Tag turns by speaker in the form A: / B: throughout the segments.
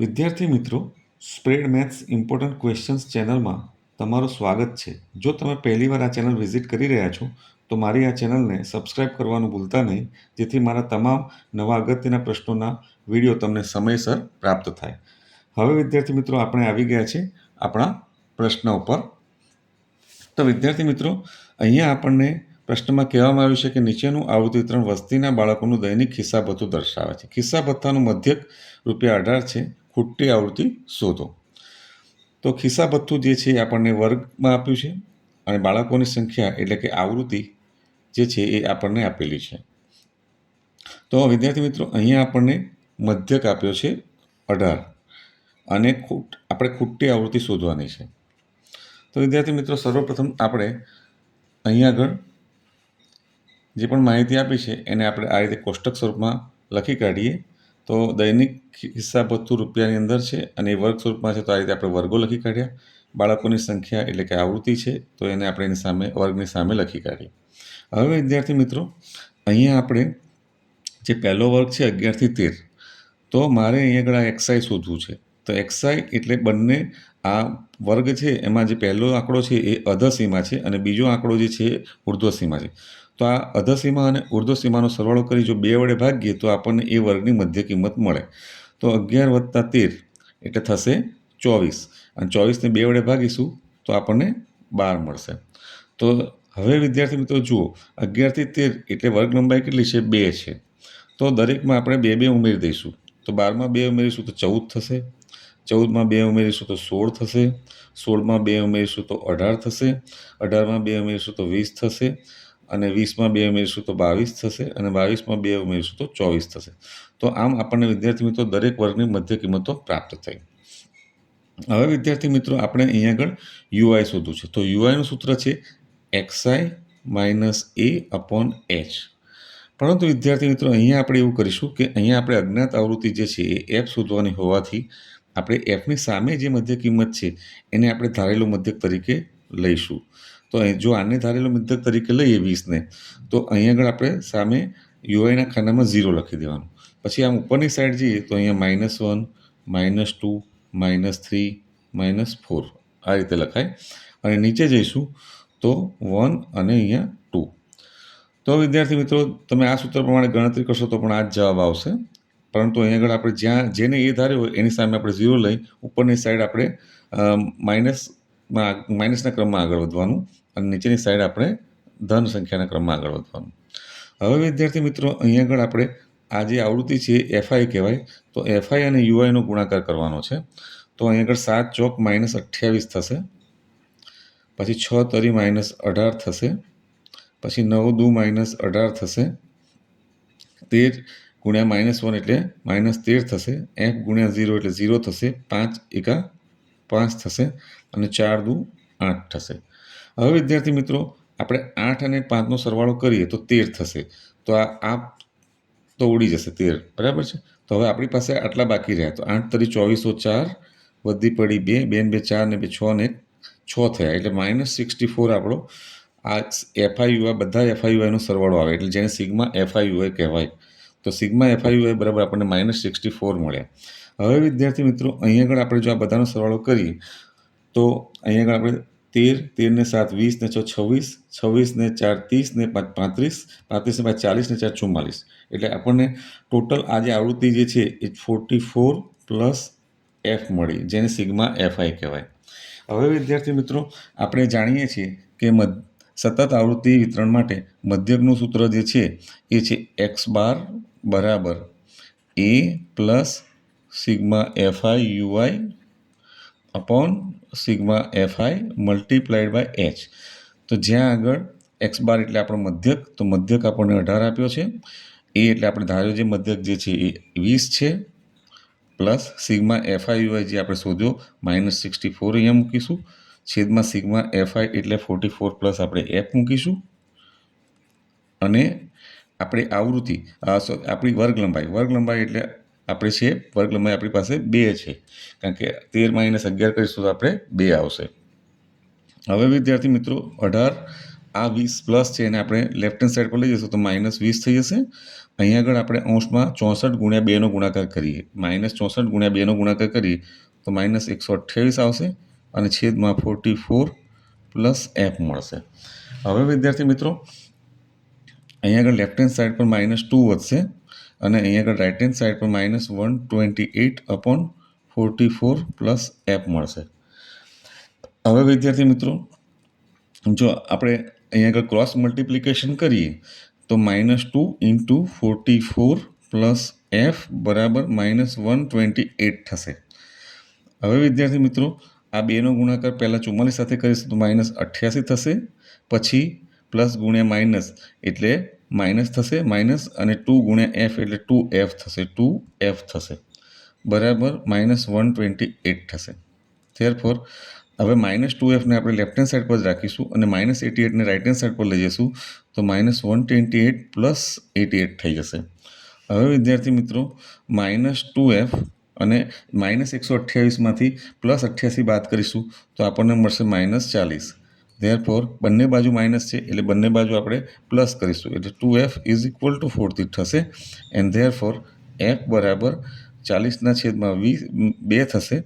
A: વિદ્યાર્થી મિત્રો spread maths important questions ચેનલમાં તમારું સ્વાગત છે. જો તમે પહેલીવાર આ ચેનલ વિઝિટ કરી રહ્યા છો, તો મારી આ ચેનલને સબસ્ક્રાઇબ કરવાનું ભૂલતા નહીં, જેથી મારા તમામ નવા અગત્યના પ્રશ્નોના વીડિયો તમને સમયસર પ્રાપ્ત થાય. હવે વિદ્યાર્થી મિત્રો, આપણે આવી ગયા છે આપણા પ્રશ્ન ઉપર. તો વિદ્યાર્થી મિત્રો, અહીંયા આપણને પ્રશ્નમાં કહેવામાં આવ્યું છે કે નીચેનું આવૃત્તિ ત્રણ વસ્તીના બાળકોનું દૈનિક ખિસ્સા ભથ્થું દર્શાવે છે. ખિસ્સા ભથ્થાનું મધ્યક રૂપિયા અઢાર છે. ખોટી આવૃત્તિ શોધો. તો ખિસ્સા ભથ્થું જે છે એ આપણને વર્ગમાં આપ્યું છે અને બાળકોની સંખ્યા એટલે કે આવૃત્તિ જે છે એ આપણને આપેલી છે. તો વિદ્યાર્થી મિત્રો, અહીંયા આપણને મધ્યક આપ્યો છે અઢાર અને ખૂટ, આપણે ખૂટતી આવૃત્તિ શોધવાની છે. તો વિદ્યાર્થી મિત્રો, સર્વપ્રથમ આપણે અહીંયા આગળ જે પણ માહિતી આપી છે એને આપણે આ રીતે કોષ્ટક સ્વરૂપમાં લખી કાઢીએ. તો દૈનિક હિસ્સા ભથ્થું રૂપિયાની અંદર છે અને એ વર્ગ સ્વરૂપમાં છે, તો આ રીતે આપણે વર્ગો લખી કાઢ્યા. બાળકોની સંખ્યા એટલે કે આવૃત્તિ છે, તો એને આપણે એની સામે, વર્ગની સામે લખી કાઢી. હવે વિદ્યાર્થી મિત્રો, અહીંયા આપણે જે પહેલો વર્ગ છે, અગિયારથી તેર, તો મારે અહીંયા આગળ આ એક્સાઈ શોધવું છે. તો એક્સાઈ એટલે બંને આ વર્ગ છે, એમાં જે પહેલો આંકડો છે એ અધસીમા છે અને બીજો આંકડો જે છે ઉર્ધ્વસીમા છે. તો આ અધસીમા અને ઉર્ધ્વ સીમાનો સરવાળો કરી જો બે વડે ભાગીએ તો આપણને એ વર્ગની મધ્ય કિંમત મળે. તો અગિયાર વત્તા તેર એટલે થશે ચોવીસ. અને ચોવીસને બે વડે ભાગીશું તો આપણને બાર મળશે. તો હવે વિદ્યાર્થી મિત્રો જુઓ અગિયારથી તેર એટલે વર્ગ લંબાઈ કેટલી છે? બે છે. તો દરેકમાં આપણે બે બે ઉમેરી દઈશું. તો બારમાં બે ઉમેરીશું તો ચૌદ થશે. ચૌદમાં બે ઉમેરીશું તો સોળ થશે. સોળમાં બે ઉમેરીશું તો અઢાર થશે. અઢારમાં બે ઉમેરીશું તો વીસ થશે. અને વીસમાં બે ઉમેરીશું તો બાવીસ થશે અને બાવીસમાં બે ઉમેરીશું તો ચોવીસ થશે. તો આમ આપણને વિદ્યાર્થી મિત્રો દરેક વર્ગની મધ્ય કિંમતો પ્રાપ્ત થઈ. હવે વિદ્યાર્થી મિત્રો આપણે અહીંયા આગળ યુઆઈ શોધવું છે. તો યુઆઈનું સૂત્ર છે x i minus a upon h. પરંતુ વિદ્યાર્થી મિત્રો અહીંયા આપણે એવું કરીશું કે અહીંયા આપણે અજ્ઞાત આવૃત્તિ જે છે એ એફ શોધવાની હોવાથી આપણે એફની સામે જે મધ્ય કિંમત છે એને આપણે ધારેલું મધ્યક તરીકે લઈશું. તો જો આને ધારેલું મધ્યક તરીકે લઈએ વીસને, તો અહીં આગળ આપણે સામે યુઆઈના ખાનામાં ઝીરો લખી દેવાનું. પછી આમ ઉપરની સાઈડ જઈએ, તો અહીંયા minus one minus two minus three minus four આ રીતે લખાય. અને નીચે જઈશું, તો વન અને અહીંયા ટુ તો વિદ્યાર્થી મિત્રો, તમે આ સૂત્ર પ્રમાણે ગણતરી કરશો તો પણ આ જ જવાબ આવશે. પરંતુ અહીં આગળ આપણે જ્યાં જેને એ ધાર્યો હોય, એની સામે આપણે ઝીરો લઈ ઉપરની સાઈડ આપણે માઇનસમાં માઇનસના ક્રમમાં આગળ વધવાનું. અને નીચેની સાઈડ આપણે ધન સંખ્યાના ક્રમમાં આગળ વધવાનું. હવે વિદ્યાર્થી મિત્રો, અહીં આગળ આપણે આ જે આવૃત્તિ છે એફઆઈ કહેવાય. તો એફઆઈ અને યુઆઈનો ગુણાકાર કરવાનો છે. તો અહીં આગળ સાત ચોક માઇનસ અઠ્યાવીસ થશે. પછી છ તરી માઇનસ અઢાર થશે. પછી નવ દુ માઇનસ અઢાર થશે. તેર ગુણ્યા માઇનસ વન એટલે માઇનસ તેર થશે. એફ ગુણ્યા ઝીરો એટલે ઝીરો થશે. પાંચ એકા પાંચ થશે. અને ચાર દુ આઠ થશે. હવે, વિદ્યાર્થી મિત્રો, આપણે આઠ અને પાંચનો સરવાળો કરીએ તો તેર થશે. તો આ આ તો ઉડી જશે તેર. બરાબર છે? તો હવે આપણી પાસે આટલા બાકી રહ્યા. તો આઠ તરી ચોવીસો ચાર વધી પડી બે બે ને બે ચાર ને બે છ ને છ થયા. એટલે માઇનસ સિક્સટી ફોર આપણો આ એફઆઈયુઆઈ બધા એફઆઈયુઆઈનો સરવાળો આવે. એટલે જેને સિગ્મા એફઆઈયુઆઈ કહેવાય. તો સિગ્મા એફઆઈયુઆઈ બરાબર આપણને માઇનસ સિક્સટી ફોર મળ્યા. હવે, વિદ્યાર્થી મિત્રો અહીં આગળ આપણે જો આ બધાનો સરવાળો કરીએ, તો અહીં આગળ આપણે તેર, તેરને સાત વીસ ને છ, છવ્વીસ છવ્વીસ ને ચાર ત્રીસ ને પાંચ, પાંત્રીસ પાંત્રીસ ને પાંચ ચાલીસ ને ચાર, ચુમ્માલીસ. એટલે આપણને ટોટલ આજે આવૃત્તિ જે છે, એ ફોર્ટી ફોર પ્લસ એફ મળી, જેને સિગ્મા એફઆઈ કહેવાય. હવે વિદ્યાર્થી મિત્રો, આપણે જાણીએ છીએ કે મધ, સતત આવૃત્તિ વિતરણ માટે મધ્યકનું સૂત્ર જે છે, એ છે એક્સ બાર બરાબર a plus sigma f i u i upon sigma f i multiplied by h તો જ્યાં આગળ એક્સ બાર એટલે આપણો મધ્યક, તો મધ્યક આપણને અઢાર આપ્યો છે. એ એટલે આપણે ધાર્યો જે મધ્યક જે છે એ વીસ છે. પ્લસ સિગ્મા એફઆઈ યુઆઈ જે આપણે શોધ્યો માઇનસ સિક્સટી ફોર અહીંયા મૂકીશું. છેદમાં સિગ્મા એફઆઈ એટલે ફોર્ટી ફોર પ્લસ આપણે એફ મૂકીશું. અને આપણે આવૃત્તિ આપણી વર્ગ લંબાઈ વર્ગ લંબાઈ એટલે આપણે છે, વર્ગ લંબાઈ આપણી પાસે બે છે. કારણ કે તેર માઇનસ અગિયાર કરીશું તો આપણે બે આવશે. હવે વિદ્યાર્થી મિત્રો, અઢાર આ વીસ પ્લસ છે એને આપણે લેફ્ટ હેન્ડ સાઈડ પર લઈ જઈશું તો માઇનસ વીસ થઈ જશે. અહીંયા આગળ આપણે અંશમાં ચોસઠ ગુણ્યા બેનો ગુણાકાર કરીએ. માઇનસ ચોસઠ ગુણ્યા બેનો ગુણાકાર કરીએ તો માઇનસ એકસો અઠ્યાવીસ આવશે અને છેદમાં ફોર્ટી ફોર પ્લસ એફ મળશે. હવે વિદ્યાર્થી મિત્રો અહીંયા આગળ લેફ્ટ હેન્ડ સાઈડ પર માઇનસ ટુ વધશે. અને અહીંયા આગળ રાઇટ હેન્ડ સાઈડ પર minus one twenty eight upon forty four plus f મળશે. હવે વિદ્યાર્થી મિત્રો, જો આપણે અહીંયા આગળ ક્રોસ મલ્ટિપ્લિકેશન કરીએ, તો minus two into forty four plus f બરાબર માઇનસ વન ટ્વેન્ટી એટ થશે. હવે વિદ્યાર્થી મિત્રો, આ બેનો ગુણાકાર પહેલાં ચુમ્માલીસ સાથે કરીશું તો માઇનસ અઠ્યાસી થશે, પછી પ્લસ ગુણ્યા માઇનસ એટલે માઇનસ થશે માઇનસ અને ટુ ગુણ્યા એફ એટલે ટુ એફ થશે, ટુ એફ થશે. બરાબર માઇનસ વન ટ્વેન્ટી એટ થશે. થેરફોર હવે માઇનસ ટુ એફને આપણે લેફ્ટ હેન્ડ સાઈડ પર જ રાખીશું અને માઇનસ એટી એટને રાઇટ હેન્ડ સાઈડ પર લઈ જઈશું, તો minus one twenty eight plus eighty eight થઈ જશે. હવે વિદ્યાર્થી મિત્રો માઇનસ ટુ એફ અને માઇનસ એકસો અઠ્યાવીસમાંથી પ્લસ અઠ્યાસી બાદ કરીશું, તો આપણને મળશે માઇનસ ચાલીસ. ધેરફોર બંને બાજુ માઇનસ છે, એટલે બંને બાજુ આપણે પ્લસ કરીશું. એટલે two f is equal to ફોરથી થશે. એન્ડ ધેરફોર એફ બરાબર ચાલીસના છેદમાં વીસ બે થશે.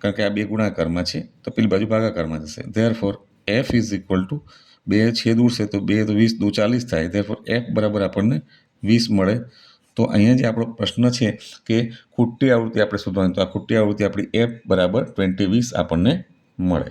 A: કારણ કે આ બે ગુણાકારમાં છે, તો પેલી બાજુ ભાગાકારમાં જશે. Therefore f is equal to બે છેદ ઉડશે, તો બે, તો વીસ, દુ ચાલીસ થાય. ધેરફોર એફ બરાબર આપણને વીસ મળે. તો અહીંયા જે આપણો પ્રશ્ન છે કે ખોટી આવૃત્તિ આપણે શોધવાની, તો આ ખોટી આવૃત્તિ આપણી એફ બરાબર ટ્વેન્ટી વીસ આપણને મળે.